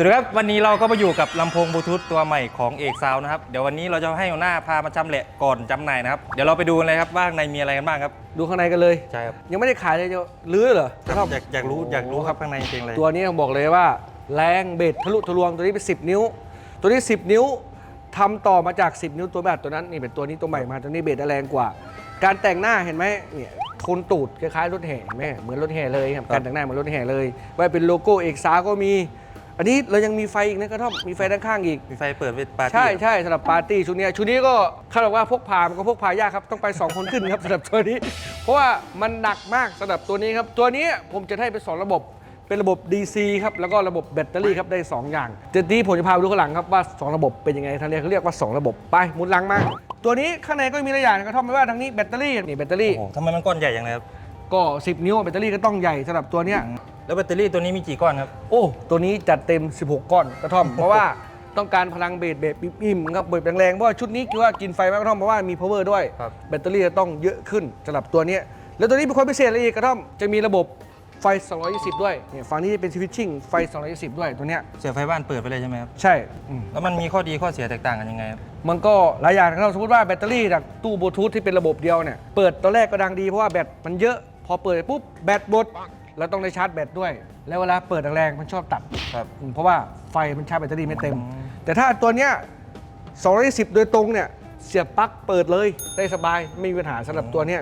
สวัสดีครับ วันนี้เราก็มาอยู่กับลำโพงบลูทูธตัวใหม่ของเอกซาวนะครับ เดี๋ยววันนี้เราจะให้หัวหน้าพามาจำแหละก่อนจำหน่ายนะครับ เดี๋ยวเราไปดูกันเลยครับว่าข้างในมีอะไรกันบ้างครับ ดูข้างในกันเลย ใช่ครับยังไม่ได้ขายเลยจะลื้อเหรอครับอยากอยากรู้อยากรู้ครับข้างในเป็นอะไร ตัวนี้ต้องบอกเลยว่า แรงเบสทะลุทะลวงตัวนี้เป็น 10 นิ้ว ตัวนี้ 10 นิ้วทำต่อมาจาก 10 นิ้วตัวแบบตัวนั้นนี่เป็นตัวนี้ตัวใหม่มาตัวนี้เบสแรงกว่า การแต่งหน้าเห็นไหมเนี่ยโทนตูดคล้ายๆรถแห่เห็นไหมเหมือนรถแห่เลยครับการแต่งหน้าเหมือนรถแห่เลยไว้เป็นโลโก้เอกซาก็มี อันนี้เรายังมีไฟอีกนะกระท่อมมีไฟด้านข้างอีก มีไฟเปิดไว้ปาร์ตี้ใช่ใช่สำหรับปาร์ตี้ชุดเนี้ยชุดนี้ก็เขาบอกว่าพกพามันก็พกพายากครับต้องไป 2 คนขึ้นครับสำหรับตัวนี้ เพราะว่ามันหนักมากสำหรับตัวนี้ครับตัวนี้ผมจะให้เป็น2ระบบเป็นระบบ DC ครับ แล้วก็ระบบแบตเตอรี่ครับ ได้ 2 อย่างเดี๋ยวนี้ผมจะพาไปดูข้างหลังครับว่า 2 ระบบเป็นยังไงทางนี้เขาเรียกว่า 2 ระบบไปหมุนหลังมา ตัวนี้ข้างในก็มีหลายอย่างกระท่อมไม่ว่าทางนี้แบตเตอรี่นี่แบตเตอรี่โอ้โหทำไมมันก้อนใหญ่อย่างไรครับก็ 10 นิ้วแบตเตอรี่ก็ต้องใหญ่สำหรับตัวเนี้ย แล้วแบตเตอรี่ตัวนี้มีกี่ก้อนครับ โอ้ ตัวนี้จัดเต็ม 16 ก้อนกระท่อม เพราะว่าต้องการพลังเบสเบสอิ่มๆครับเบสแรงๆเพราะว่าชุดนี้คิดว่ากินไฟมากกระท่อมเพราะว่ามี power ด้วย ครับ แบตเตอรี่จะต้องเยอะขึ้นสำหรับตัวเนี้ยแล้วตัวนี้เป็นความพิเศษอะไรอีกกระท่อมจะมีระบบไฟ 220 ด้วยเนี่ยฝั่งนี้จะเป็นสวิตชิ่งไฟ 220 ด้วยตัวเนี้ยเสียบไฟบ้านเปิดไปเลยใช่ไหมครับ ใช่อืม แล้วมันมีข้อดีข้อเสียแตกต่างกันยังไงครับ มันก็หลายอย่างนะครับสมมติว่าแบตเตอรี่จากตู้บลูทูธที่เป็นระบบเดียวเนี่ยเปิดตอนแรกก็ดังดีเพราะว่าแบตมันเยอะ พอเปิดไปปุ๊บแบตหมด แล้วต้องได้ชาร์จแบตด้วย แล้วเวลาเปิดแรงๆมันชอบตัดครับอืมเพราะว่าไฟมันชาร์จแบตเตอรี่ไม่เต็มอืมแต่ถ้าตัวเนี้ย210 โดยตรงเนี่ยเสียบปลั๊กเปิดเลยได้สบายไม่มีปัญหาสำหรับตัวเนี้ย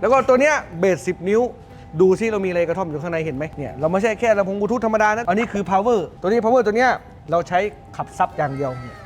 แล้วก็ตัวเนี้ยเบส10 นิ้ว ดูซิเรามีอะไรกระท่อมอยู่ข้างในเห็นไหมเนี่ยเราไม่ใช่แค่ลำโพงบลูทูธธรรมดานะอันนี้คือ power ตัวนี้ power ตัวเนี้ยเราใช้ขับซับอย่างเดียวเนี่ย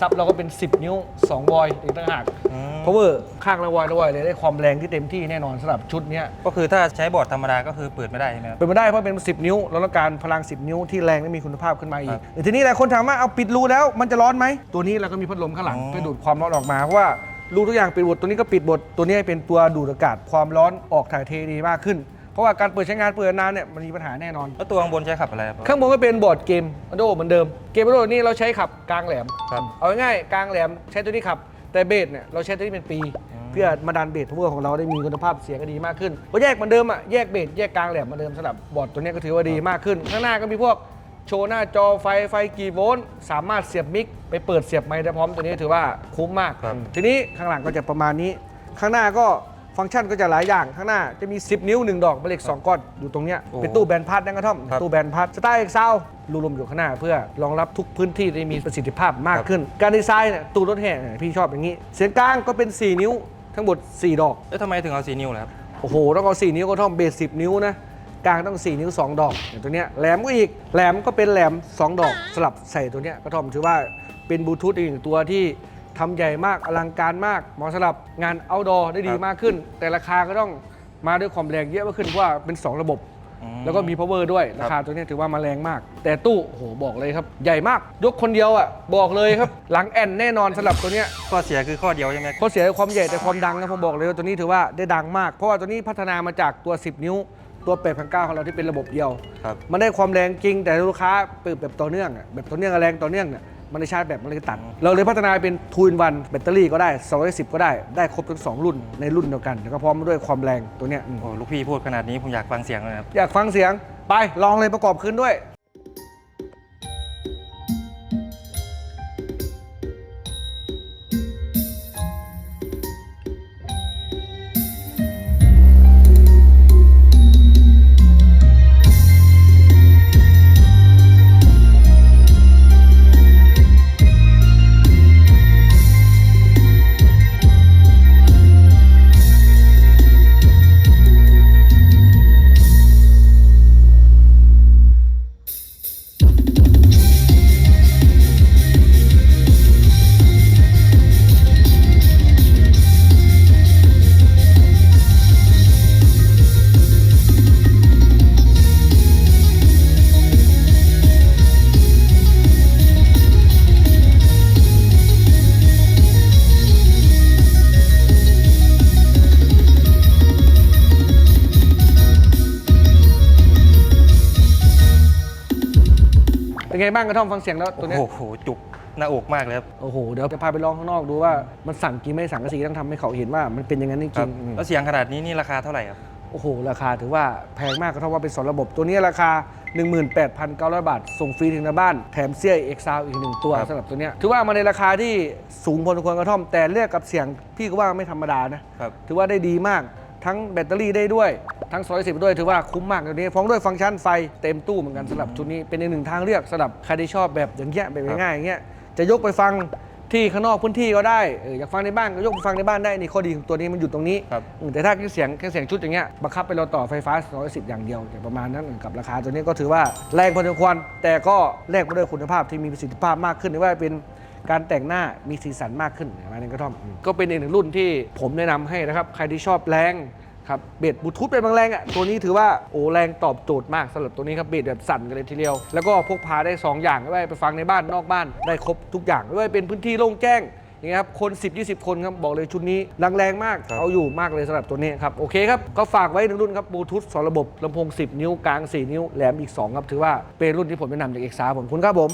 ซับเราก็เป็น 10 นิ้ว2วอยอีกต่างหาก อืม power ข้างละวอยละวอยเลยได้ความแรงที่เต็มที่แน่นอนสำหรับชุดเนี้ย ก็คือถ้าใช้บอร์ดธรรมดาก็คือเปิดไม่ได้ใช่ไหมครับ เป็นไปได้เพราะเป็น 10 นิ้วเราต้องการพลัง 10 นิ้วที่แรงและมีคุณภาพขึ้นมาอีครักบแต่ทีนี้หลายคนถามว่าเอาปิดรูแล้วมันจะร้อนไหม ตัวนี้เราก็มีพัดลมข้างหลังอ๋อ เพื่อดูดความร้อนออกมา เพราะว่ารูทุกอย่างปิดหมดตัวนี้ก็ปิดหมดตัวนี้เป็นตัวดูดอากาศความร้อนออกถ่ายเทดีมากขึ้น เพราะว่าการเปิดใช้งานเปิดนานเนี่ยมันมีปัญหาแน่นอน แล้วตัวข้างบนใช้ขับอะไรครับ ข้างบนก็เป็นบอร์ดเกมอโดเหมือนเดิม เกมอโดนี่เราใช้ขับกลางแหลม ครับ เอาง่ายๆกลางแหลมใช้ตัวนี้ขับ แต่เบสเนี่ยเราใช้ตัวนี้เป็นปีเพื่อมาดันเบสพวกของเราได้มีคุณภาพเสียงก็ดีมากขึ้นเพราะแยกเหมือนเดิมอะแยกเบสแยกกลางแหลมเหมือนเดิมสำหรับบอร์ดตัวนี้ก็ถือว่าดีมากขึ้น ข้างหน้าก็มีพวกโชว์หน้าจอไฟไฟกี่โวลต์สามารถเสียบมิกไปเปิดเสียบไมค์ได้พร้อมตัวนี้ถือว่าคุ้มมาก ครับ ทีนี้ข้างหลังก็จะประมาณนี้ ข้างหน้าก็ ฟังก์ชันก็จะหลายอย่างข้างหน้าจะมี 10 นิ้ว 1 ดอกเป็นเหล็ก2ก้อนอยู่ตรงเนี้ยโอ้เป็นตู้แบนพัดนะกระท่อมครับตู้แบนพัดสไตล์เอ็กซาวรูลมอยู่ข้างหน้า เพื่อรองรับทุกพื้นที่ได้มีประสิทธิภาพมากขึ้น การดีไซน์เนี่ยตู้รถแห่เนี่ยพี่ชอบอย่างนี้ เสียงกลางก็เป็น 4 นิ้ว ทั้งหมด 4 ดอกแล้วทำไมถึงเอาสีนิ้วล่ะครับโอ้โหต้องเอา4นิ้วก็ท่อมเบส10 นิ้วนะกลางต้อง 4 นิ้ว 2 ดอกอย่างตัวเนี้ยแหลมก็อีกแหลมก็เป็นแหลม 2 ดอกสลับใส่ตัวเนี้ยก็ท่อมถือว่าเป็นบลูทูธอีกหนึ่งตัวที่ ทำใหญ่มากอลังการมากเหมาะสำหรับงานเอาดอได้ดีครับมากขึ้น แต่ราคาก็ต้องมาด้วยความแรงเยอะมากขึ้นเพราะว่าเป็น 2 ระบบ อืม แล้วก็มี power ด้วยครับราคาตัวเนี้ยถือว่ามาแรงมาก แต่ตู้โอ้โหบอกเลยครับใหญ่มาก ยกคนเดียวอะบอกเลยครับ หลังแอนแน่นอนสำหรับตัวเนี้ย ข้อเสียคือข้อเดียวใช่ไหม ข้อเสียคือความใหญ่แต่ความดังนะผมบอกเลยว่าตัวนี้ถือว่าได้ดังมาก เพราะว่าตัวนี้พัฒนามาจากตัว 10 นิ้ว ตัว8 9 0ของเราที่เป็นระบบเดียว ครับ มันได้ความแรงจริงแต่ลูกค้าเปิดแบบต่อเนื่องอะแบบต่อเนื่องแรงต่อเนื่องเนี่ย มันได้ชาร์จแบบมันเลยตัด เราเลยพัฒนาเป็นทูนวันแบตเตอรี่ก็ได้ 210 ก็ได้ ได้ครบทั้งสองรุ่นในรุ่นเดียวกัน แล้วก็พร้อมด้วยความแรงตัวเนี้ยอืมโอ้ลูกพี่พูดขนาดนี้ผมอยากฟังเสียงเลยครับ อยากฟังเสียงไปลองเลยประกอบคืนด้วย เป็นไงบ้างกระท่อมฟังเสียงแล้วตัวเนี้ยโอ้โหจุกหน้าอกมากเลยครับโอ้โหเดี๋ยวจะพาไปลองข้างนอกดูว่ามันสั่งกี่ไม่สั่งกระสีต้องทำให้เขาเห็นว่ามันเป็นอย่างนั้นจครัริบงๆอืมแล้วเสียงขนาดนี้นี่ราคาเท่าไหร่ครับ โอ้โหราคาถือว่าแพงมากก็เท่าว่าเป็นสองระบบตัวนี้ราคา 18,900 บาท ส่งฟรีถึงหน้าบ้านแถมเสื้อเอกซาวอีกหนึ่งตัวครับ สำหรับตัวเนี้ยถือว่ามาในราคาที่สูงพอสมควรกระท่อมแต่เลือกกับเสียงพี่ก็ว่าไม่ธรรมดานะ ครับ ถือว่าได้ดีมาก ทั้งแบตเตอรี่ได้ด้วย ทั้งซอยสิบด้วยถือว่าคุ้มมากตัวนี้พร้อมด้วยฟังก์ชันไฟเต็มตู้เหมือนกันสำหรับชุดนี้เป็นอีกหนึ่งทางเลือกสำหรับใครที่ชอบแบบอย่างเงี้ยแบบง่ายๆอย่างเงี้ยจะยกไปฟังที่ข้างนอกพื้นที่ก็ได้เอออยากฟังในบ้านก็ยกไปฟังในบ้านได้นี่ข้อดีของตัวนี้มันอยู่ตรงนี้ครับ อืมแต่ถ้าเครื่องเสียงเครื่องเสียงชุดอย่างเงี้ยบังคับไปเราต่อไฟฟ้า210อย่างเดียวอย่างประมาณนั้นกับราคาตัวนี้ก็ถือว่าแรงพอสมควรแต่ก็แลกมาด้วยคุณภาพที่มีประสิทธิภาพมากขึ้นไม่ว่าจะเป็น การแต่งหน้ามีสีสันมากขึ้นประมาณนั้นก็ท่อมอืมก็เป็นอีกหนึ่งรุ่นที่ผมแนะนำให้นะครับ ใครที่ชอบแรงครับเบสบลูทูธเป็นบางแรงอะตัวนี้ถือว่าโอ้แรงตอบโจทย์มากสำหรับตัวนี้ครับเบสแบบสั่นกันเลยทีเดียว แล้วก็พกพาได้ 2 อย่างไม่ว่าจะไปฟังในบ้านนอกบ้านได้ครบทุกอย่างไม่ว่าจะเป็นพื้นที่โล่งแจ้งอย่างเงี้ยครับคน 10 20 คนครับบอกเลยชุดนี้แรงแรงมากครับเอาอยู่มากเลยสำหรับตัวนี้ครับโอเคครับก็ฝากไว้หนึ่งรุ่นครับบลูทูธสองระบบลำโพง 10 นิ้วกลาง 4 นิ้วแหลมอีก 2 ครับถือว่าเป็นรุ่นที่ผมแนะนำจากเอกซาผมคุณครับผม